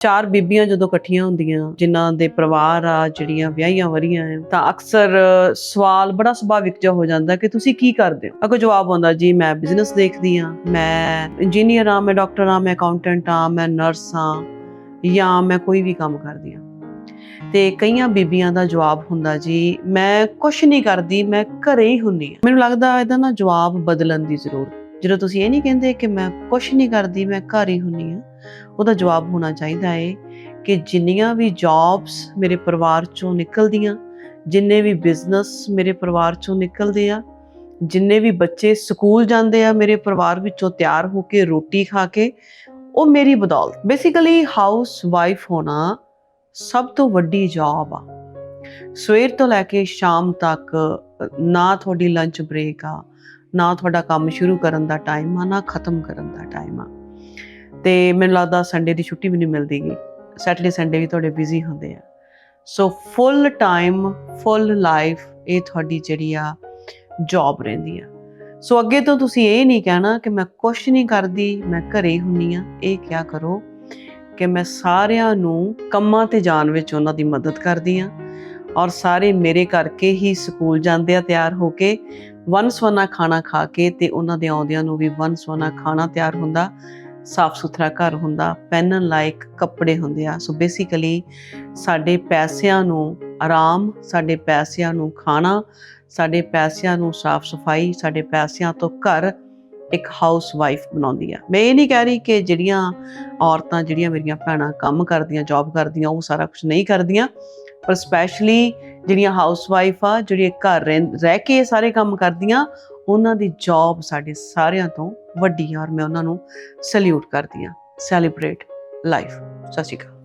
ਚਾਰ ਬੀਬੀਆਂ ਜਦੋਂ ਇਕੱਠੀਆਂ ਹੁੰਦੀਆਂ, ਜਿਨ੍ਹਾਂ ਦੇ ਪਰਿਵਾਰ ਆ, ਜਿਹੜੀਆਂ ਵਿਆਹੀਆਂ ਵਰੀਆਂ ਆ, ਤਾਂ ਅਕਸਰ ਸਵਾਲ ਬੜਾ ਸੁਭਾਵਿਕ ਜਿਹਾ ਹੋ ਜਾਂਦਾ ਕਿ ਤੁਸੀਂ ਕੀ ਕਰਦੇ ਹੋ? ਅਗੋ ਜਵਾਬ ਆਉਂਦਾ, ਜੀ ਮੈਂ ਬਿਜ਼ਨਸ ਦੇਖਦੀ ਆ ਮੈਂ ਇੰਜੀਨੀਅਰ ਆ ਮੈਂ ਡਾਕਟਰ ਆ ਮੈਂ ਅਕਾਊਂਟੈਂਟ ਆ ਮੈਂ ਨਰਸ ਆ ਜਾਂ ਮੈਂ ਕੋਈ ਵੀ ਕੰਮ ਕਰਦੀ ਆ ਤੇ ਕਈਆਂ ਬੀਬੀਆਂ ਦਾ ਜਵਾਬ ਹੁੰਦਾ, ਜੀ ਮੈਂ ਕੁਝ ਨਹੀਂ ਕਰਦੀ, ਮੈਂ ਘਰੇ ਹੀ ਹੁੰਨੀ ਆ ਮੈਨੂੰ ਲੱਗਦਾ ਇਹਦਾ ਨਾ ਜਵਾਬ ਬਦਲਣ ਦੀ ਜ਼ਰੂਰਤ ਜਦੋਂ ਤੁਸੀਂ ਇਹ ਨਹੀਂ ਕਹਿੰਦੇ ਕਿ ਮੈਂ ਕੁਝ ਨਹੀਂ ਕਰਦੀ, ਮੈਂ ਘਰ ਹੀ ਹੁੰਨੀ ਆ ਉਹਦਾ ਜਵਾਬ ਹੋਣਾ ਚਾਹੀਦਾ ਹੈ ਕਿ ਜਿੰਨੀਆਂ ਵੀ ਜੌਬਸ ਮੇਰੇ ਪਰਿਵਾਰ ਚੋਂ ਨਿਕਲਦੀਆਂ, ਜਿੰਨੇ ਵੀ ਬਿਜ਼ਨਸ ਮੇਰੇ ਪਰਿਵਾਰ ਚੋਂ ਨਿਕਲਦੇ ਆ, ਜਿੰਨੇ ਵੀ ਬੱਚੇ ਸਕੂਲ ਜਾਂਦੇ ਆ ਮੇਰੇ ਪਰਿਵਾਰ ਵਿੱਚੋਂ ਤਿਆਰ ਹੋ ਕੇ ਰੋਟੀ ਖਾ ਕੇ, ਉਹ ਮੇਰੀ ਬਦੌਲਤ। ਬੇਸਿਕਲੀ ਹਾਊਸ ਵਾਈਫ ਹੋਣਾ ਸਭ ਤੋਂ ਵੱਡੀ ਜੌਬ ਆ। ਸਵੇਰ ਤੋਂ ਲੈ ਕੇ ਸ਼ਾਮ ਤੱਕ ਨਾ ਤੁਹਾਡੀ ਲੰਚ ਬ੍ਰੇਕ ਆ ਨਾ ਤੁਹਾਡਾ ਕੰਮ ਸ਼ੁਰੂ ਕਰਨ ਦਾ ਟਾਈਮ ਆ, ਨਾ ਖਤਮ ਕਰਨ ਦਾ ਟਾਈਮ ਆ। ਤੇ ਮੈਨੂੰ ਲੱਗਦਾ ਸੰਡੇ ਦੀ ਛੁੱਟੀ ਵੀ ਨਹੀਂ ਮਿਲਦੀ ਗਈ ਸੈਟਰਡੇ ਸੰਡੇ ਵੀ ਤੁਹਾਡੇ ਬਿਜ਼ੀ ਹੁੰਦੇ ਆ। ਸੋ ਫੁੱਲ ਟਾਈਮ ਫੁੱਲ ਲਾਈਫ ਇਹ ਤੁਹਾਡੀ ਜਿਹੜੀ ਆ ਜੌਬ ਰਹਿੰਦੀ ਆ। ਸੋ ਅੱਗੇ ਤੋਂ ਤੁਸੀਂ ਇਹ ਨਹੀਂ ਕਹਿਣਾ ਕਿ ਮੈਂ ਕੁਛ ਨਹੀਂ ਕਰਦੀ, ਮੈਂ ਘਰੇ ਹੁੰਨੀ ਆ। ਇਹ ਕਿਆ ਕਰੋ ਕਿ ਮੈਂ ਸਾਰਿਆਂ ਨੂੰ ਕੰਮਾਂ ਤੇ ਜਾਣ ਵਿੱਚ ਉਹਨਾਂ ਦੀ ਮਦਦ ਕਰਦੀ ਆ। ਔਰ ਸਾਰੇ ਮੇਰੇ ਕਰਕੇ ਹੀ ਸਕੂਲ ਜਾਂਦੇ ਆ ਤਿਆਰ ਹੋ ਕੇ। ਵਨਸਵਨਾ ਖਾਣਾ ਖਾ ਕੇ ਤੇ ਉਹਨਾਂ ਦੇ ਆਉਂਦਿਆਂ ਨੂੰ ਵੀ ਵਨਸਵਨਾ ਖਾਣਾ ਤਿਆਰ ਹੁੰਦਾ। ਸਾਫ਼ ਸੁਥਰਾ ਘਰ ਹੁੰਦਾ, ਪਹਿਨਣ ਲਾਇਕ ਕੱਪੜੇ ਹੁੰਦੇ ਆ। ਸੋ ਬੇਸਿਕਲੀ ਸਾਡੇ ਪੈਸਿਆਂ ਨੂੰ ਆਰਾਮ, ਸਾਡੇ ਪੈਸਿਆਂ ਨੂੰ ਖਾਣਾ, ਸਾਡੇ ਪੈਸਿਆਂ ਨੂੰ ਸਾਫ਼ ਸਫ਼ਾਈ, ਸਾਡੇ ਪੈਸਿਆਂ ਤੋਂ ਘਰ ਇੱਕ ਹਾਊਸ ਵਾਈਫ ਬਣਾਉਂਦੀ ਆ। ਮੈਂ ਇਹ ਨਹੀਂ ਕਹਿ ਰਹੀ ਕਿ ਜਿਹੜੀਆਂ ਔਰਤਾਂ, ਜਿਹੜੀਆਂ ਮੇਰੀਆਂ ਭੈਣਾਂ ਕੰਮ ਕਰਦੀਆਂ ਜੌਬ ਕਰਦੀਆਂ, ਉਹ ਸਾਰਾ ਕੁਝ ਨਹੀਂ ਕਰਦੀਆਂ, ਪਰ ਸਪੈਸ਼ਲੀ ਜਿਹੜੀਆਂ ਹਾਊਸ ਵਾਈਫ ਆ, ਜਿਹੜੀਆਂ ਘਰ ਰਹਿ- ਰਹਿ ਕੇ ਸਾਰੇ ਕੰਮ ਕਰਦੀਆਂ, ਉਹਨਾਂ ਦੀ ਜੌਬ ਸਾਡੇ ਸਾਰਿਆਂ ਤੋਂ ਵੱਡੀ ਆ ਔਰ ਮੈਂ ਉਹਨਾਂ ਨੂੰ ਸੈਲੂਟ ਕਰਦੀ ਆ। ਸੈਲੀਬ੍ਰੇਟ ਲਾਈਫ ਸਤਿ ਸ਼੍ਰੀ ਅਕਾਲ।